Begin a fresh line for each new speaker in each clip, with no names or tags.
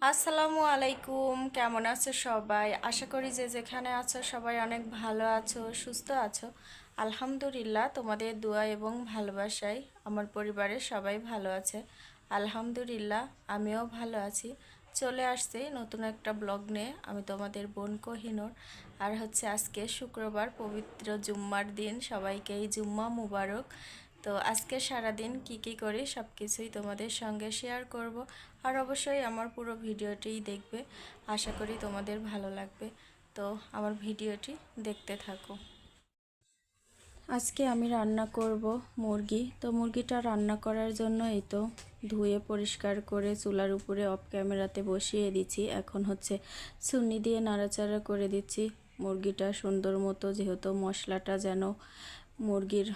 আসসালামু আলাইকুম। কেমন আছো সবাই? আশা করি যে যেখানে আছো সবাই অনেক ভালো আছো, সুস্থ আছো। আলহামদুলিল্লাহ, তোমাদের দোয়া এবং ভালোবাসায় আমার পরিবারের সবাই ভালো আছে। আলহামদুলিল্লাহ, আমিও ভালো আছি। চলে আসছি নতুন একটা ব্লগ নিয়ে। আমি তোমাদের বোন কোহিনুর। আর হচ্ছে আজকে শুক্রবার পবিত্র জুম্মার দিন। সবাইকে এই জুম্মা মুবারক। তো আজকে সারাদিন কি কি করি সব কিছুই তোমাদের সঙ্গে শেয়ার করব। আর অবশ্যই আমার পুরো ভিডিওটিই দেখবে। আশা করি তোমাদের ভালো লাগবে। তো আমার ভিডিওটি দেখতে থাকো। আজকে আমি রান্না করব মুরগি। তো মুরগিটা রান্না করার জন্য এই তো ধুয়ে পরিষ্কার করে চুলার উপরে অফ ক্যামেরাতে বসিয়ে দিচ্ছি। এখন হচ্ছে সুন্নি দিয়ে নাড়াচাড়া করে দিচ্ছি। মুরগিটা সুন্দর মতো যেহেতু মশলাটা যেন মুরগির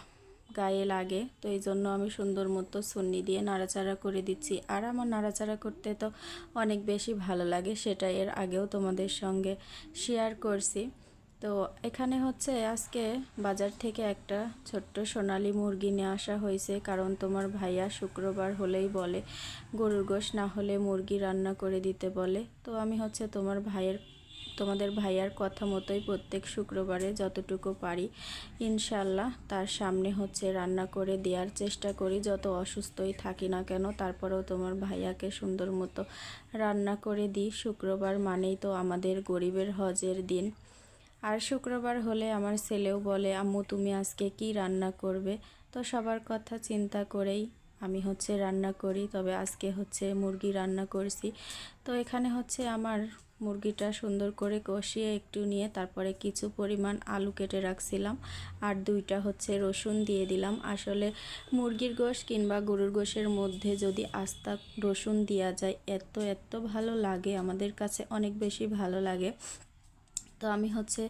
গায়ে লাগে। তো এই জন্য আমি সুন্দর মতো সুন্নি দিয়ে নাড়াচাড়া করে দিচ্ছি। আর আমার নাড়াচাড়া করতে তো অনেক বেশি ভালো লাগে সেটা এর আগেও তোমাদের সঙ্গে শেয়ার করছি। তো এখানে হচ্ছে আজকে বাজার থেকে একটা ছোট্ট সোনালি মুরগি নিয়ে আসা হয়েছে। কারণ তোমার ভাইয়া শুক্রবার হলেই বলে, গরুর গোশ না হলে মুরগি রান্না করে দিতে বলে। তো আমি হচ্ছে তোমার ভাইয়ের তোমাদের ভাইয়ার কথা মতোই প্রত্যেক শুক্রবারে যতটুকু পারি ইনশাল্লাহ তার সামনে হচ্ছে রান্না করে দেওয়ার চেষ্টা করি। যত অসুস্থই থাকি না কেন, তারপরেও তোমার ভাইয়াকে সুন্দর মতো রান্না করে দিই। শুক্রবার মানেই তো আমাদের গরিবের হজের দিন। আর শুক্রবার হলে আমার ছেলেও বলে, আম্মু, তুমি আজকে কি রান্না করবে? তো সবার কথা চিন্তা করেই আমি হচ্ছে রান্না করি। তবে আজকে হচ্ছে মুরগি রান্না করছি। তো এখানে হচ্ছে আমার মুরগিটা সুন্দর করে কষিয়ে একটু নিয়ে তারপরে কিছু পরিমাণ আলু কেটে রাখছিলাম। আর দুইটা হচ্ছে রসুন দিয়ে দিলাম। আসলে মুরগির গোশ কিংবা গরুর গোশের মধ্যে যদি আস্তা রসুন দেওয়া যায়, এত এত ভালো লাগে। আমাদের কাছে অনেক বেশি ভালো লাগে। তো আমি হচ্ছে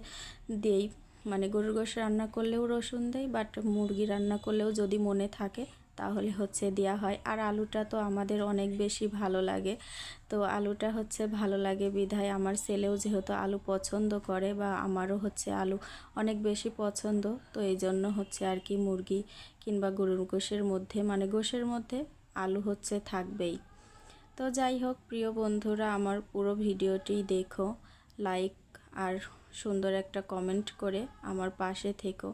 দেই। মানে গরুর গোশ রান্না করলেও রসুন দেই, বাট মুরগি রান্না করলেও যদি মনে থাকে তাহলে হচ্ছে দেওয়া হয়। আর আলুটা তো আমাদের অনেক বেশি ভালো লাগে। তো আলুটা হচ্ছে ভালো লাগে বিধায় আমার ছেলেও যেহেতু আলু পছন্দ করে বা আমারও হচ্ছে আলু অনেক বেশি পছন্দ, তো এই জন্য হচ্ছে আর কি মুরগি কিংবা গরুর গোশের মধ্যে মানে গোশের মধ্যে আলু হচ্ছে থাকবেই। তো যাই হোক, প্রিয় বন্ধুরা, আমার পুরো ভিডিওটি দেখো। লাইক আর সুন্দর একটা কমেন্ট করে আমার পাশে থেকো।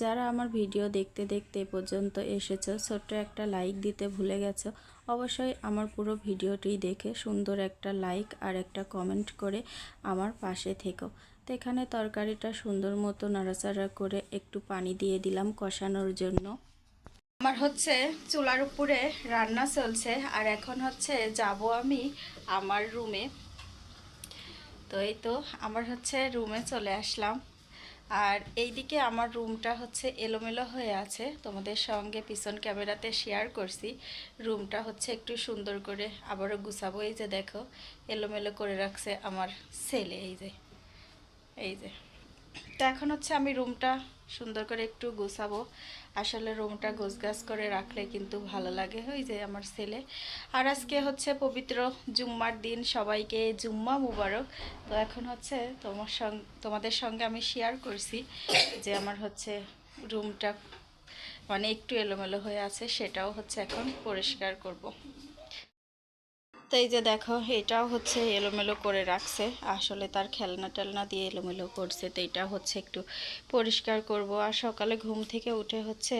যারা আমার ভিডিও দেখতে দেখতে পর্যন্ত এসেছ, ছোট্ট একটা লাইক দিতে ভুলে গেছো, অবশ্যই আমার পুরো ভিডিওটি দেখে সুন্দর একটা লাইক আর একটা কমেন্ট করে আমার পাশে থেকো। তো এখানে তরকারিটা সুন্দর মতো নাড়াচাড়া করে একটু পানি দিয়ে দিলাম কষানোর জন্য। আমার হচ্ছে চুলার উপরে রান্না চলছে, আর এখন হচ্ছে যাব আমি আমার রুমে তো এই তো আমার হচ্ছে রুমে চলে আসলাম। আর এইদিকে আমার রুমটা হচ্ছে এলোমেলো হয়ে আছে। তোমাদের সঙ্গে পিছন ক্যামেরাতে শেয়ার করছি। রুমটা হচ্ছে একটু সুন্দর করে আবারও গুছাবো। এই যে দেখো, এলোমেলো করে রাখছে আমার ছেলে। এই যে এই যে। তো এখন হচ্ছে আমি রুমটা সুন্দর করে একটু গোছাবো। আসলে রুমটা গোছগাছ করে রাখলে কিন্তু ভালো লাগে, ওই যে আমার ছেলে আর আজকে হচ্ছে পবিত্র জুম্মার দিন, সবাইকে জুম্মা মুবারক তো এখন হচ্ছে তোমার সঙ্গে তোমাদের সঙ্গে আমি শেয়ার করছি যে আমার হচ্ছে রুমটা মানে একটু এলোমেলো হয়ে আছে, সেটাও হচ্ছে এখন পরিষ্কার করব। এই যে দেখো, এটাও হচ্ছে এলোমেলো করে রাখছে। আসলে তার খেলনা টেলনা দিয়ে এলোমেলো করছে, তো এটা হচ্ছে একটু পরিষ্কার করব। আর সকালে ঘুম থেকে উঠে হচ্ছে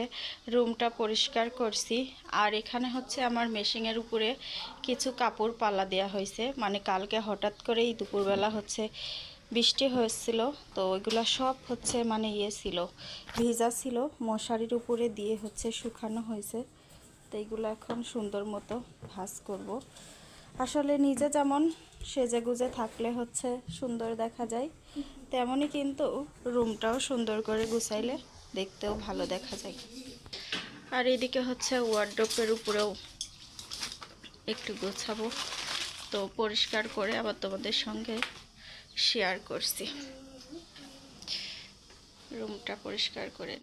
রুমটা পরিষ্কার করছি। আর এখানে হচ্ছে আমার মেশিনের উপরে কিছু কাপড় পাল্লা দেওয়া হয়েছে। মানে কালকে হঠাৎ করেই দুপুরবেলা হচ্ছে বৃষ্টি হয়েছিল, তো ওইগুলো সব হচ্ছে মানে ইয়ে ছিল, ভিজা ছিল। মশারির উপরে দিয়ে হচ্ছে শুকানো হয়েছে। তো এইগুলো এখন সুন্দর মতো ভাজ করব। আসলে নিজে যেমন সেজে গুজে থাকলে হচ্ছে সুন্দর দেখা যায়, তেমনই কিন্তু রুমটাও সুন্দর করে গুছাইলে দেখতেও ভালো দেখা যায়। আর এদিকে হচ্ছে ওয়ার্ড্রপের উপরেও একটু গোছাবো, তো পরিষ্কার করে আবার তোমাদের সঙ্গে শেয়ার করছি। রুমটা পরিষ্কার করে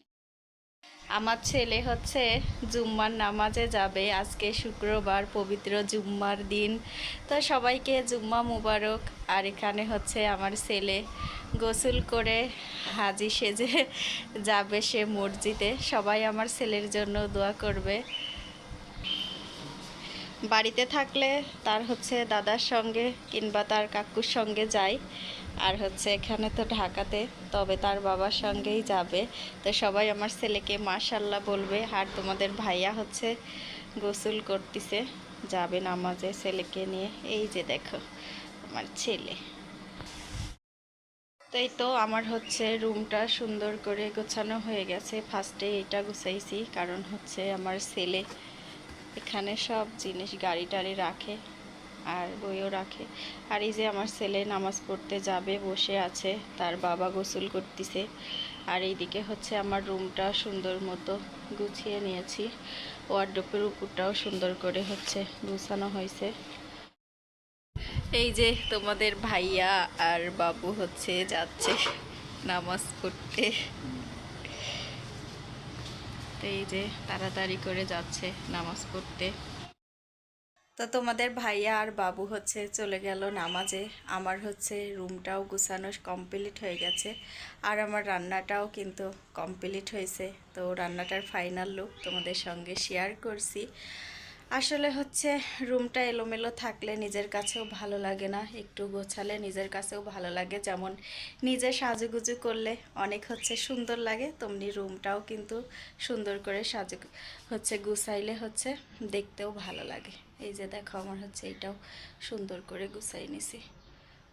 আমার ছেলে হচ্ছে জুম্মার নামাজে যাবে আজকে শুক্রবার, পবিত্র জুম্মার দিন। তো সবাইকে জুম্মা মুবারক। আর এখানে হচ্ছে আমার ছেলে গোসল করে হাজি সেজে যাবে সে মসজিদে। সবাই আমার ছেলের জন্য দোয়া করবে। বাড়িতে থাকলে তার হচ্ছে দাদার সঙ্গে কিংবা তার কাকুর সঙ্গে যাই। আর হচ্ছে এখানে তো ঢাকাতে, তবে তার বাবার সঙ্গেই যাবে। তো সবাই আমার ছেলেকে মাশাল্লাহ বলবে। আর তোমাদের ভাইয়া হচ্ছে গোসল করতেছে, যাবে নামাজে ছেলেকে নিয়ে। এই যে দেখো, আমার ছেলে। তাই তো আমার হচ্ছে রুমটা সুন্দর করে গোছানো হয়ে গেছে। ফার্স্টে এটা গুছাইছি, কারণ হচ্ছে আমার ছেলে এখানে সব জিনিস গাড়ি টাড়ি রাখে আর বইও রাখে। আর এই যে আমার ছেলে নামাজ পড়তে যাবে, বসে আছে, তার বাবা গোসল করতেছে। আর এইদিকে হচ্ছে আমার রুমটা সুন্দর মতো গুছিয়ে নিয়েছি। ওয়ার্ড্রপের উপরটাও সুন্দর করে হচ্ছে গুছানো হয়েছে। এই যে তোমাদের ভাইয়া আর বাবু হচ্ছে যাচ্ছে নামাজ পড়তে। এই যে তাড়াতাড়ি করে যাচ্ছে নামাজ পড়তে। তো তোমাদের ভাইয়া আর বাবু হচ্ছে চলে গেল নামাজে। আমার হচ্ছে রুমটাও গুছানো কমপ্লিট হয়ে গেছে। আর আমার রান্নাটাও কিন্তু কমপ্লিট হয়েছে। তো রান্নাটার ফাইনাল লুক তোমাদের সঙ্গে শেয়ার করছি। আসলে হচ্ছে রুমটা এলোমেলো থাকলে নিজের কাছেও ভালো লাগে না, একটু গোছালে নিজের কাছেও ভালো লাগে। যেমন নিজে সাজুগুজু করলে অনেক হচ্ছে সুন্দর লাগে, তেমনি রুমটাও কিন্তু সুন্দর করে সাজু, হচ্ছে গুছাইলে হচ্ছে দেখতেও ভালো লাগে। এই যে দেখো আমার হচ্ছে এটাও সুন্দর করে গুছাই নিছি।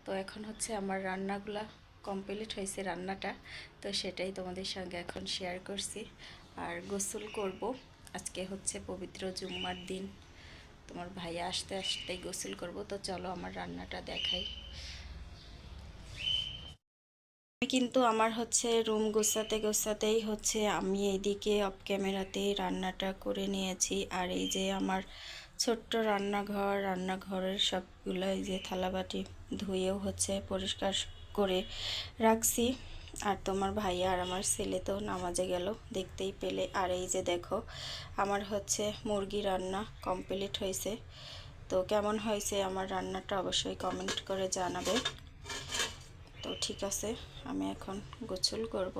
তো এখন হচ্ছে আমার রান্নাগুলা কমপ্লিট হয়েছে রান্নাটা, তো সেটাই তোমাদের সঙ্গে এখন শেয়ার করছি। আর গোসল করব। আজকে হচ্ছে পবিত্র জুম্মার দিন। তোমার ভাইয়া আসতে আসতেই গোসল করব, তো চলো আমার রান্নাটা দেখাই। কিন্তু আমার হচ্ছে রুম গোছাতে গোছাতেই হচ্ছে আমি এইদিকে অফ ক্যামেরাতে রান্নাটা করে নিয়েছি। আর এই যে আমার ছোট্ট রান্নাঘর, রান্নাঘরের সবগুলো এই যে থালাবাটি ধুয়েও হচ্ছে পরিষ্কার করে রাখছি। আর তোমার ভাইয়া আর আমার ছেলে তো নামাজে গেল, দেখতেই পেলে। আর এই যে দেখো, আমার হচ্ছে মুরগি রান্না কমপ্লিট হয়েছে। তো কেমন হয়েছে আমার রান্নাটা অবশ্যই কমেন্ট করে জানাবে। তো ঠিক আছে, আমি এখন গোসল করব।